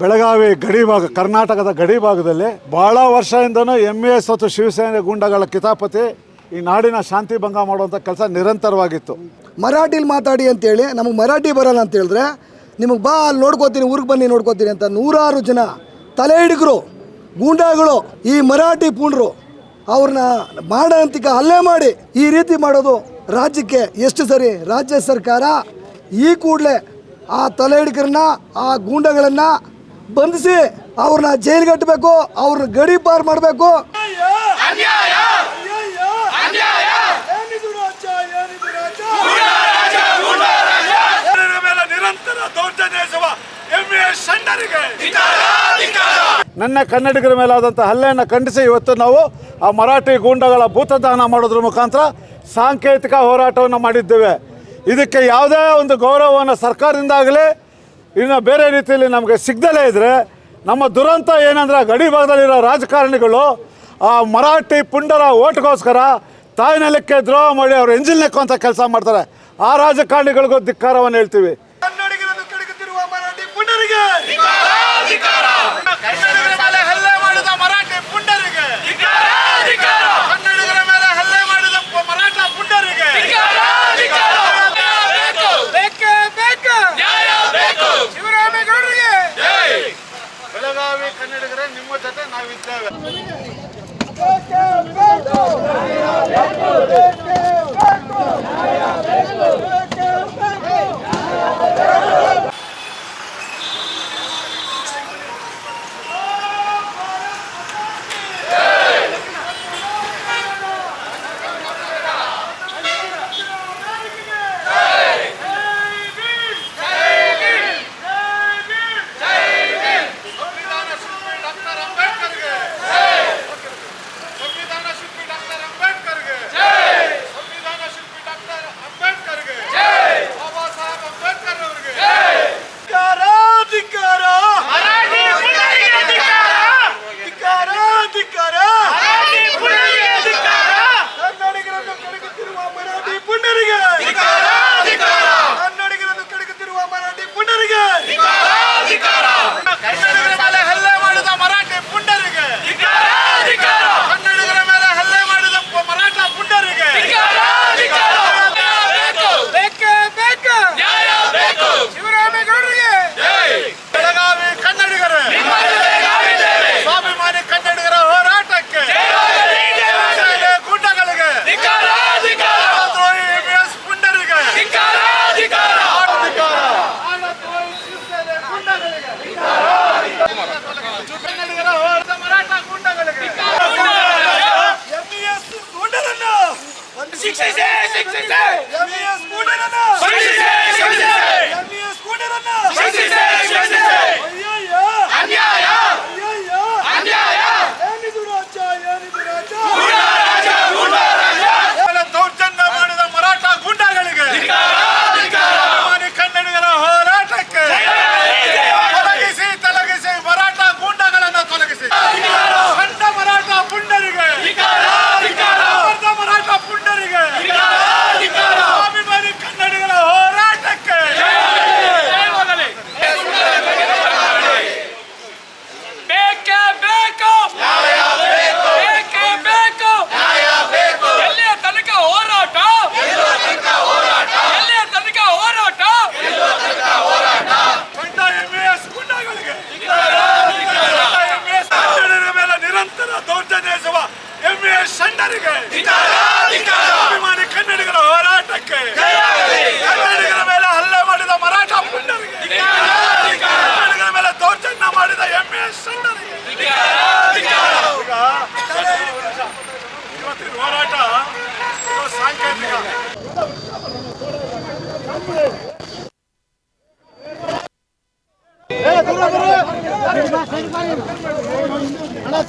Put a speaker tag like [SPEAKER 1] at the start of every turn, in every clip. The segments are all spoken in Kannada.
[SPEAKER 1] ಬೆಳಗಾವಿ ಗಡಿ ಭಾಗ, ಕರ್ನಾಟಕದ ಗಡಿ ಭಾಗದಲ್ಲಿ ಬಹಳ ವರ್ಷದಿಂದನೂ ಎಂ ಎಸ್ ಮತ್ತು ಶಿವಸೇನೆ ಗುಂಡಗಳ ಕಿತಾಪತಿ ಈ ನಾಡಿನ ಶಾಂತಿ ಭಂಗ ಮಾಡುವಂಥ ಕೆಲಸ ನಿರಂತರವಾಗಿತ್ತು.
[SPEAKER 2] ಮರಾಠಿಲಿ ಮಾತಾಡಿ ಅಂತೇಳಿ ನಮಗೆ ಮರಾಠಿ ಬರಲ್ಲ ಅಂತ ಹೇಳಿದ್ರೆ, ನಿಮಗೆ ಬಾ, ಅಲ್ಲಿ ನೋಡ್ಕೋತೀನಿ, ಊರಿಗೆ ಬನ್ನಿ, ನೋಡ್ಕೋತೀನಿ ಅಂತ ನೂರಾರು ಜನ ತಲೆ ಹಿಡಿಗರು, ಗೂಂಡಾಗಳು, ಈ ಮರಾಠಿ ಪೂಂಡ್ರು ಅವ್ರನ್ನ ಮಾಡಂತಿಕ ಹಲ್ಲೆ ಮಾಡಿ ಈ ರೀತಿ ಮಾಡೋದು ರಾಜ್ಯಕ್ಕೆ ಎಷ್ಟು ಸರಿ? ರಾಜ್ಯ ಸರ್ಕಾರ ಈ ಕೂಡಲೇ ಆ ತಲೆ ಹಿಡಿಕರನ್ನ ಆ ಗೂಂಡಗಳನ್ನು ಬಂಧಿಸಿ ಅವ್ರನ್ನ ಜೈಲಿಗೆ ಕಟ್ಟಬೇಕು ಅವ್ರನ್ನ ಗಡಿ ಪಾರ್ ಮಾಡಬೇಕು.
[SPEAKER 1] ನನ್ನ ಕನ್ನಡಿಗರ ಮೇಲಾದಂಥ ಹಲ್ಲೆಯನ್ನು ಖಂಡಿಸಿ ಇವತ್ತು ನಾವು ಆ ಮರಾಠಿ ಗೂಂಡಗಳ ಭೂತದಾನ ಮಾಡೋದ್ರ ಮುಖಾಂತರ ಸಾಂಕೇತಿಕ ಹೋರಾಟವನ್ನು ಮಾಡಿದ್ದೇವೆ. ಇದಕ್ಕೆ ಯಾವುದೇ ಒಂದು ಗೌರವವನ್ನು ಸರ್ಕಾರದಿಂದ ಆಗಲಿ ಇನ್ನು ಬೇರೆ ರೀತಿಯಲ್ಲಿ ನಮಗೆ ಸಿಗ್ದಲೇ ಇದ್ದರೆ ನಮ್ಮ ದುರಂತ ಏನಂದ್ರೆ ಗಡಿ ಭಾಗದಲ್ಲಿರೋ ರಾಜಕಾರಣಿಗಳು ಆ ಮರಾಠಿ ಪುಂಡರ ಓಟ್ಗೋಸ್ಕರ ತಾಯಿನೆಲಕ್ಕೆ ದ್ರೋಹ ಮಾಡಿ ಅವ್ರು ಎಂಜಿಲ್ ನೆಕ್ಕುವಂಥ ಕೆಲಸ ಮಾಡ್ತಾರೆ. ಆ ರಾಜಕಾರಣಿಗಳಿಗೂ ಧಿಕ್ಕಾರವನ್ನು ಹೇಳ್ತೀವಿ. ¡Vete, Nichts ist ಸರ್ಕಾರಕ್ಕೆ ಅಭಿಮಾನಿ ಕನ್ನಡಿಗರ ಹೋರಾಟಕ್ಕೆ. ಕನ್ನಡಿಗರ ಮೇಲೆ ಹಲ್ಲೆ ಮಾಡಿದ ಮರಾಠ ಕನ್ನಡಿಗರ ಮೇಲೆ ದೌರ್ಜನ್ಯ ಮಾಡಿದ ಎಂ ಎಸ್ ಸಣ್ಣರಿಗೆ ಇವತ್ತಿನ ಹೋರಾಟ ಸಾಂಕೇತಿಕ.
[SPEAKER 2] Hey, dur, dur, dur. Go,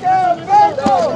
[SPEAKER 2] go, go!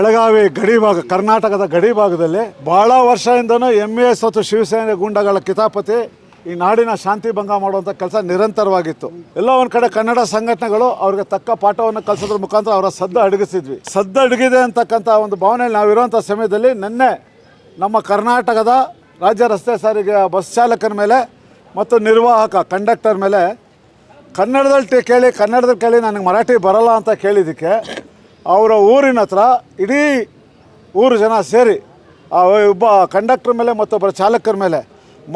[SPEAKER 1] Belagavi ಗಡಿ ಭಾಗ, ಕರ್ನಾಟಕದ ಗಡಿ ಭಾಗದಲ್ಲಿ ಬಹಳ ವರ್ಷದಿಂದನೂ ಎಂ ಎ ಎಸ್ ಮತ್ತು ಶಿವಸೇನೆ ಗುಂಡಗಳ ಕಿತಾಪತಿ ಈ ನಾಡಿನ ಶಾಂತಿ ಭಂಗ ಮಾಡುವಂಥ ಕೆಲಸ ನಿರಂತರವಾಗಿತ್ತು. ಎಲ್ಲ ಒಂದು ಕಡೆ ಕನ್ನಡ ಸಂಘಟನೆಗಳು ಅವ್ರಿಗೆ ತಕ್ಕ ಪಾಠವನ್ನು ಕಲಿಸೋದ್ರ ಮುಖಾಂತರ ಅವರ ಸದ್ದ ಅಡಗಿಸಿದ್ವಿ. ಸದ್ದ ಅಡಗಿದೆ ಅಂತಕ್ಕಂಥ ಒಂದು ಭಾವನೆಯಲ್ಲಿ ನಾವಿರುವಂಥ ಸಮಯದಲ್ಲಿ ನಿನ್ನೆ ನಮ್ಮ ಕರ್ನಾಟಕದ ರಾಜ್ಯ ರಸ್ತೆ ಸಾರಿಗೆ ಬಸ್ ಚಾಲಕನ ಮೇಲೆ ಮತ್ತು ನಿರ್ವಾಹಕ ಕಂಡಕ್ಟರ್ ಮೇಲೆ ಕನ್ನಡದಲ್ಲಿ ಕೇಳಿ ಕನ್ನಡದಲ್ಲಿ ಕೇಳಿ ನನಗೆ ಮರಾಠಿ ಬರಲ್ಲ ಅಂತ ಕೇಳಿದ್ದಕ್ಕೆ ಅವರ ಊರಿನ ಹತ್ರ ಇಡೀ ಊರು ಜನ ಸೇರಿ ಒಬ್ಬ ಕಂಡಕ್ಟರ್ ಮೇಲೆ ಮತ್ತೊಬ್ಬರ ಚಾಲಕರ ಮೇಲೆ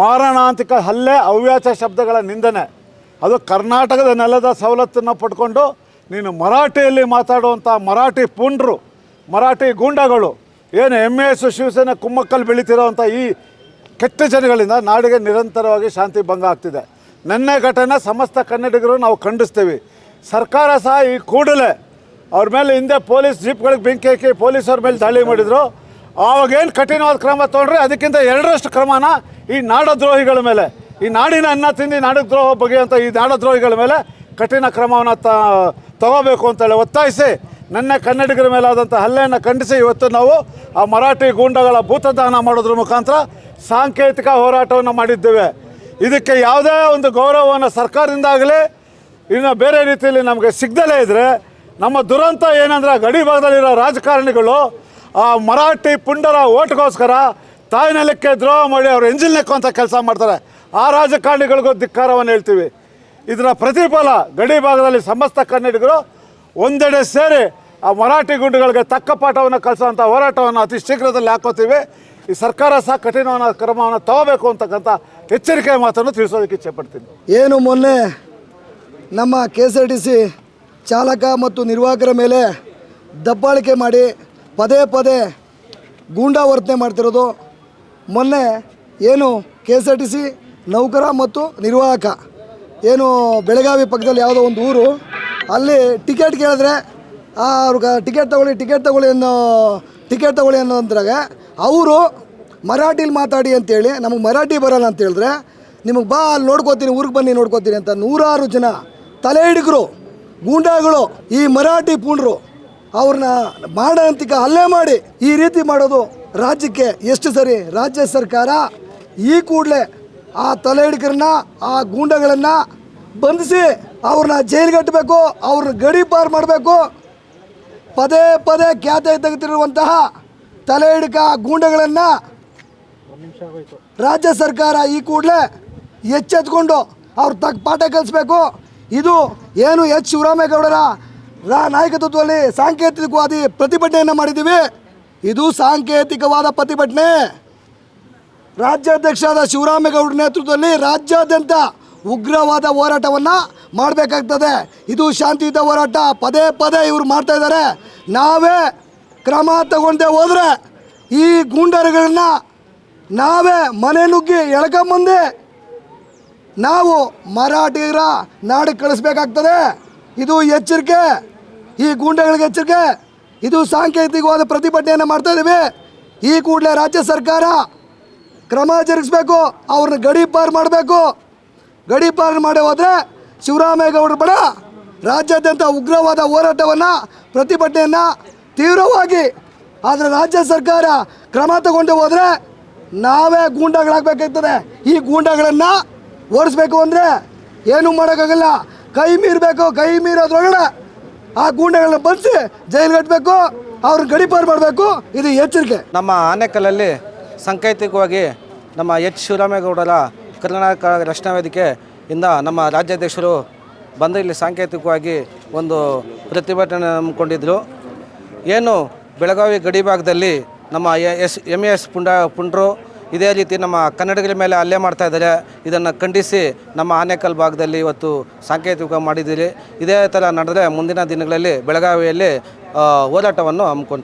[SPEAKER 1] ಮಾರಣಾಂತಿಕ ಹಲ್ಲೆ, ಅವ್ಯಾಚ ಶಬ್ದಗಳ ನಿಂದನೆ. ಅದು ಕರ್ನಾಟಕದ ನೆಲದ ಸವಲತ್ತನ್ನು ಪಡ್ಕೊಂಡು ನೀನು ಮರಾಠಿಯಲ್ಲಿ ಮಾತಾಡುವಂಥ ಮರಾಠಿ ಪುಂಡ್ರು, ಮರಾಠಿ ಗೂಂಡಗಳು, ಏನು ಎಂ ಎಸ್ ಶಿವಸೇನೆ ಕುಮ್ಮಕ್ಕಲ್ಲಿ ಬೆಳೀತಿರೋವಂಥ ಈ ಕೆಟ್ಟ ಜನಗಳಿಂದ ನಾಡಿಗೆ ನಿರಂತರವಾಗಿ ಶಾಂತಿ ಭಂಗ ಆಗ್ತಿದೆ. ನೆನ್ನೆ ಘಟನೆ ಸಮಸ್ತ ಕನ್ನಡಿಗರು ನಾವು ಖಂಡಿಸ್ತೀವಿ. ಸರ್ಕಾರ ಸಹ ಈ ಕೂಡಲೇ ಅವ್ರ ಮೇಲೆ ಹಿಂದೆ ಪೊಲೀಸ್ ಜೀಪ್ಗಳಿಗೆ ಬೆಂಕಿ ಹಾಕಿ ಪೊಲೀಸವ್ರ ಮೇಲೆ ದಾಳಿ ಮಾಡಿದರು. ಆವಾಗೇನು ಕಠಿಣವಾದ ಕ್ರಮ ತೊಗೊಂಡ್ರೆ ಅದಕ್ಕಿಂತ ಎರಡರಷ್ಟು ಕ್ರಮನ ಈ ನಾಡದ್ರೋಹಿಗಳ ಮೇಲೆ. ಈ ನಾಡಿನ ಅನ್ನ ತಿಂದು ನಾಡದ್ರೋಹ ಅಂತ ಈ ನಾಡದ್ರೋಹಿಗಳ ಮೇಲೆ ಕಠಿಣ ಕ್ರಮವನ್ನು ತ, ತಗೋಬೇಕು ಅಂತೇಳಿ ಒತ್ತಾಯಿಸಿ ನನ್ನ ಕನ್ನಡಿಗರ ಮೇಲಾದಂಥ ಹಲ್ಲೆಯನ್ನು ಖಂಡಿಸಿ ಇವತ್ತು ನಾವು ಆ ಮರಾಠಿ ಗೂಂಡಗಳ ಭೂತದಾನ ಮಾಡೋದ್ರ ಮುಖಾಂತರ ಸಾಂಕೇತಿಕ ಹೋರಾಟವನ್ನು ಮಾಡಿದ್ದೇವೆ. ಇದಕ್ಕೆ ಯಾವುದೇ ಒಂದು ಗೌರವವನ್ನು ಸರ್ಕಾರದಿಂದಾಗಲಿ ಇನ್ನು ಬೇರೆ ರೀತಿಯಲ್ಲಿ ನಮಗೆ ಸಿಗ್ದಲೇ ಇದ್ದರೆ ನಮ್ಮ ದುರಂತ ಏನಂದ್ರೆ ಗಡಿ ಭಾಗದಲ್ಲಿರೋ ರಾಜಕಾರಣಿಗಳು ಆ ಮರಾಠಿ ಪುಂಡರ ಓಟ್ಗೋಸ್ಕರ ತಾಯ್ನೆಲಕ್ಕೆ ದ್ರೋಹ ಮಾಡಿ ಅವ್ರು ಎಂಜಿಲ್ ನೆಕ್ಕುವಂಥ ಕೆಲಸ ಮಾಡ್ತಾರೆ. ಆ ರಾಜಕಾರಣಿಗಳಿಗೂ ಧಿಕ್ಕಾರವನ್ನು ಹೇಳ್ತೀವಿ. ಇದರ ಪ್ರತಿಫಲ ಗಡಿ ಭಾಗದಲ್ಲಿ ಸಮಸ್ತ ಕನ್ನಡಿಗರು ಒಂದೆಡೆ ಸೇರಿ ಆ ಮರಾಠಿ ಗುಂಡುಗಳಿಗೆ ತಕ್ಕ ಪಾಠವನ್ನು ಕಲಿಸುವಂಥ ಹೋರಾಟವನ್ನು ಅತಿ ಶೀಘ್ರದಲ್ಲಿ ಹಾಕೋತೀವಿ. ಈ ಸರ್ಕಾರ ಸಹ ಕಠಿಣವಾದ ಕ್ರಮವನ್ನು ತಗೋಬೇಕು ಅಂತಕ್ಕಂಥ ಎಚ್ಚರಿಕೆ ಮಾತನ್ನು ತಿಳಿಸೋದಕ್ಕೆ ಇಚ್ಛೆಪಡ್ತೀನಿ
[SPEAKER 2] ಏನು ಮೊನ್ನೆ ನಮ್ಮ K S R T C ಚಾಲಕ ಮತ್ತು ನಿರ್ವಾಹಕರ ಮೇಲೆ ದಬ್ಬಾಳಿಕೆ ಮಾಡಿ ಪದೇ ಪದೇ ಗೂಂಡಾ ವರ್ತನೆ ಮಾಡ್ತಿರೋದು. ಮೊನ್ನೆ ಏನು K S R T C ನೌಕರ ಮತ್ತು ನಿರ್ವಾಹಕ, ಏನು ಬೆಳಗಾವಿ ಪಕ್ಕದಲ್ಲಿ ಯಾವುದೋ ಒಂದು ಊರು, ಅಲ್ಲಿ ಟಿಕೆಟ್ ಕೇಳಿದ್ರೆ ಅವ್ರಿಗೆ ಟಿಕೆಟ್ ತಗೊಳ್ಳಿ ಟಿಕೆಟ್ ತಗೊಳ್ಳಿ ಅನ್ನೋ, ಟಿಕೆಟ್ ತಗೊಳ್ಳಿ ಅನ್ನೋದ್ರಾಗ ಅವರು ಮರಾಠಿಲಿ ಮಾತಾಡಿ ಅಂತೇಳಿ, ನಮಗೆ ಮರಾಠಿ ಬರಲ್ಲ ಅಂತ ಹೇಳಿದ್ರೆ, ನಿಮಗೆ ಬಾ ಅಲ್ಲಿ ನೋಡ್ಕೋತೀನಿ, ಊರಿಗೆ ಬನ್ನಿ ನೋಡ್ಕೋತೀನಿ ಅಂತ ನೂರಾರು ಜನ ತಲೆ ಹಿಡಿಗರು ಗೂಂಡಾಗಳು, ಈ ಮರಾಠಿ ಪುಂಡ್ರು ಅವ್ರನ್ನ ಮಾಡಂತಿಕ ಹಲ್ಲೆ ಮಾಡಿ ಈ ರೀತಿ ಮಾಡೋದು ರಾಜ್ಯಕ್ಕೆ ಎಷ್ಟು ಸರಿ? ರಾಜ್ಯ ಸರ್ಕಾರ ಈ ಕೂಡಲೇ ಆ ತಲೆ ಹಿಡಿಕರನ್ನ ಆ ಗೂಂಡಗಳನ್ನು ಬಂಧಿಸಿ ಅವ್ರನ್ನ ಜೈಲಿಗೆ ಕಟ್ಟಬೇಕು ಅವ್ರನ್ನ ಗಡಿ ಪಾರು ಮಾಡಬೇಕು. ಪದೇ ಪದೇ ಖ್ಯಾತೆ ತೆಗೆದಿರುವಂತಹ ತಲೆ ಹಿಡಿಕ ಗೂಂಡಗಳನ್ನು ರಾಜ್ಯ ಸರ್ಕಾರ ಈ ಕೂಡಲೇ ಎಚ್ಚೆತ್ಕೊಂಡು ಅವ್ರು ತಕ್ಕ ಪಾಠ ಕಲಿಸ್ಬೇಕು. ಇದು ಏನು ಎಚ್ ಶಿವರಾಮೇಗೌಡರ ನಾಯಕತ್ವದಲ್ಲಿ ಸಾಂಕೇತಿಕವಾದಿ ಪ್ರತಿಭಟನೆಯನ್ನು ಮಾಡಿದ್ದೀವಿ. ಇದು ಸಾಂಕೇತಿಕವಾದ ಪ್ರತಿಭಟನೆ. ರಾಜ್ಯಾಧ್ಯಕ್ಷರಾದ ಶಿವರಾಮೇಗೌಡರ ನೇತೃತ್ವದಲ್ಲಿ ರಾಜ್ಯಾದ್ಯಂತ ಉಗ್ರವಾದ ಹೋರಾಟವನ್ನು ಮಾಡಬೇಕಾಗ್ತದೆ. ಇದು ಶಾಂತಿಯುತ ಹೋರಾಟ. ಪದೇ ಪದೇ ಇವರು ಮಾಡ್ತಾ ಇದ್ದಾರೆ. ನಾವೇ ಕ್ರಮ ತಗೊಂಡೇ ಹೋದರೆ ಈ ಗೂಂಡರುಗಳನ್ನ ನಾವೇ ಮನೆ ನುಗ್ಗಿ ಎಳ್ಕೊಂಬಂದು ನಾವು ಮರಾಠಿಗರ ನಾಡಿಗೆ ಕಳಿಸ್ಬೇಕಾಗ್ತದೆ. ಇದು ಎಚ್ಚರಿಕೆ. ಈ ಗೂಂಡೆಗಳಿಗೆ ಎಚ್ಚರಿಕೆ. ಇದು ಸಾಂಕೇತಿಕವಾದ ಪ್ರತಿಭಟನೆಯನ್ನು ಮಾಡ್ತಾ ಇದ್ದೀವಿ ಈ ಕೂಡಲೇ ರಾಜ್ಯ ಸರ್ಕಾರ ಕ್ರಮ ಜರುಗಿಸ್ಬೇಕು. ಅವ್ರನ್ನ ಗಡಿ ಪಾರು ಮಾಡಬೇಕು. ಗಡಿ ಪಾರು ಮಾಡಿ ಹೋದರೆ ಶಿವರಾಮೇಗೌಡರ ಬಡ ರಾಜ್ಯಾದ್ಯಂತ ಉಗ್ರವಾದ ಹೋರಾಟವನ್ನು, ಪ್ರತಿಭಟನೆಯನ್ನು ತೀವ್ರವಾಗಿ ಆದರೆ ರಾಜ್ಯ ಸರ್ಕಾರ ಕ್ರಮ ತಗೊಂಡು ಹೋದರೆ ನಾವೇ ಗೂಂಡಾಗಳಾಗಬೇಕಾಗ್ತದೆ. ಈ ಗೂಂಡಾಗಳನ್ನು ಓಡಿಸ್ಬೇಕು ಅಂದರೆ ಏನೂ ಮಾಡೋಕ್ಕಾಗಲ್ಲ. ಕೈ ಮೀರಬೇಕು, ಕೈ ಮೀರೋದ್ರೊಳಗಡೆ ಆ ಗೂಂಡೆಗಳನ್ನ ಬಂಧಿಸಿ ಜೈಲು ಕಟ್ಟಬೇಕು ಅವ್ರನ್ನ ಗಡಿಪಾರು ಮಾಡಬೇಕು, ಇದು ಎಚ್ಚರಿಕೆ.
[SPEAKER 3] ನಮ್ಮ ಆನೆಕಲ್ಲಲ್ಲಿ ಸಾಂಕೇತಿಕವಾಗಿ ನಮ್ಮ ಎಚ್. ಶಿವರಾಮೇಗೌಡರ ಕರ್ನಾಟಕ ರಕ್ಷಣಾ ವೇದಿಕೆ ಇಂದ ನಮ್ಮ ರಾಜ್ಯಾಧ್ಯಕ್ಷರು ಬಂದು ಇಲ್ಲಿ ಸಾಂಕೇತಿಕವಾಗಿ ಒಂದು ಪ್ರತಿಭಟನೆ ಹಮ್ಮಿಕೊಂಡಿದ್ದರು ಏನು ಬೆಳಗಾವಿ ಗಡಿಭಾಗದಲ್ಲಿ ನಮ್ಮ ಎಸ್ ಎಂ ಎಸ್. ಪುಂಡ ಪುಂಡ್ರು ಇದೇ ರೀತಿ ನಮ್ಮ ಕನ್ನಡಿಗರ ಮೇಲೆ ಹಲ್ಲೆ ಮಾಡ್ತಾ ಇದ್ದಾರೆ. ಇದನ್ನು ಖಂಡಿಸಿ ನಮ್ಮ ಆನೇಕಲ್ ಭಾಗದಲ್ಲಿ ಇವತ್ತು ಸಾಂಕೇತಿಕ ಮಾಡಿದ್ದೀರಿ. ಇದೇ ಥರ ನಡೆದರೆ ಮುಂದಿನ ದಿನಗಳಲ್ಲಿ ಬೆಳಗಾವಿಯಲ್ಲಿ ಹೋರಾಟವನ್ನು ಹಮ್ಮಿಕೊಳ್ತೀವಿ